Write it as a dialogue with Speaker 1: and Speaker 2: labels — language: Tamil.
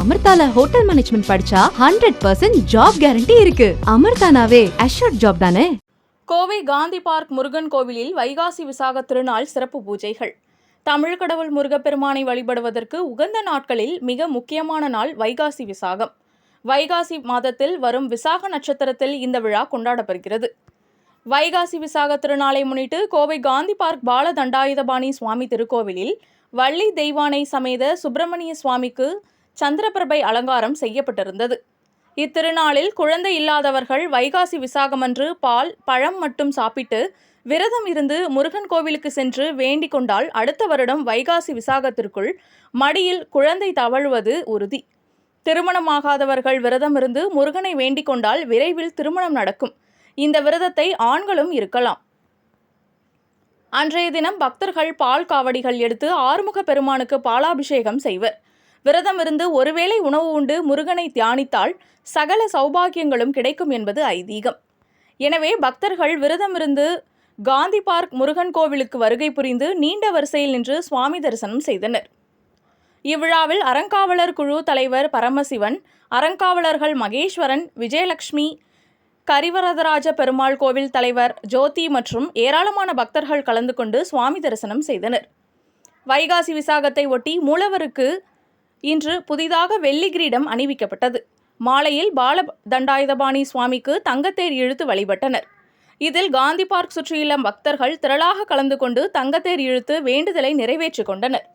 Speaker 1: அமிர்தால ஹோட்டல் மேனேஜ்மெண்ட் படிச்சா ஹண்ட்ரட் பர்சன்ட் ஜாப் கேரண்டி இருக்கு. அமிர்தானாவே அஷ்யூர்ட் ஜாப் தானே?
Speaker 2: கோவை காந்தி பார்க் முருகன் கோவிலில் வைகாசி விசாக திருநாள் சிறப்பு பூஜைகள். தமிழ் கடவுள் முருகப்பெருமானை வழிபடுவதற்கு உகந்த நாட்களில் மிக முக்கியமான நாள் வைகாசி விசாகம். வைகாசி மாதத்தில் வரும் விசாக நட்சத்திரத்தில் இந்த விழா கொண்டாடப்படுகிறது. வைகாசி விசாக திருநாளை முன்னிட்டு கோவை காந்தி பார்க் பால தண்டாயுதபாணி சுவாமி திருக்கோவிலில் வள்ளி தெய்வானை சமேத சுப்பிரமணிய சுவாமிக்கு சந்திரபிரபை அலங்காரம் செய்யப்பட்டிருந்தது. இத்திருநாளில் குழந்தை இல்லாதவர்கள் வைகாசி விசாகமன்று பால் பழம் மட்டும் சாப்பிட்டு விரதம் இருந்து முருகன் கோவிலுக்கு சென்று வேண்டிக் கொண்டால் அடுத்த வருடம் வைகாசி விசாகத்திற்குள் மடியில் குழந்தை தவழுவது உறுதி. திருமணமாகாதவர்கள் விரதம் இருந்து முருகனை வேண்டிக் கொண்டால் விரைவில் திருமணம் நடக்கும். இந்த விரதத்தை ஆண்களும் இருக்கலாம். அன்றைய தினம் பக்தர்கள் பால் காவடிகள் எடுத்து ஆறுமுக பெருமானுக்கு பாலாபிஷேகம் செய்வர். விரதம் இருந்து ஒருவேளை உணவு உண்டு முருகனை தியானித்தால் சகல சௌபாகியங்களும் கிடைக்கும் என்பது ஐதீகம். எனவே பக்தர்கள் விரதம் இருந்து காந்தி பார்க் முருகன் கோவிலுக்கு வருகை புரிந்து நீண்ட வரிசையில் நின்று சுவாமி தரிசனம் செய்தனர். இவ்விழாவில் அறங்காவலர் குழு தலைவர் பரமசிவன் அறங்காவலர்கள் மகேஸ்வரன் விஜயலட்சுமி கரிவரதராஜ பெருமாள் கோவில் தலைவர் ஜோதி மற்றும் ஏராளமான பக்தர்கள் கலந்து கொண்டு சுவாமி தரிசனம் செய்தனர். வைகாசி விசாகத்தை ஒட்டி மூலவருக்கு இன்று புதிதாக வெள்ளி கிரீடம் அணிவிக்கப்பட்டது. மாலையில் பால தண்டாயுதபாணி சுவாமிக்கு தங்கத்தேர் இழுத்து வழிபட்டனர். இதில் காந்தி பார்க் சுற்றியுள்ள பக்தர்கள் திரளாக கலந்து கொண்டு தங்கத்தேர் இழுத்து வேண்டுதலை நிறைவேற்றிக் கொண்டனர்.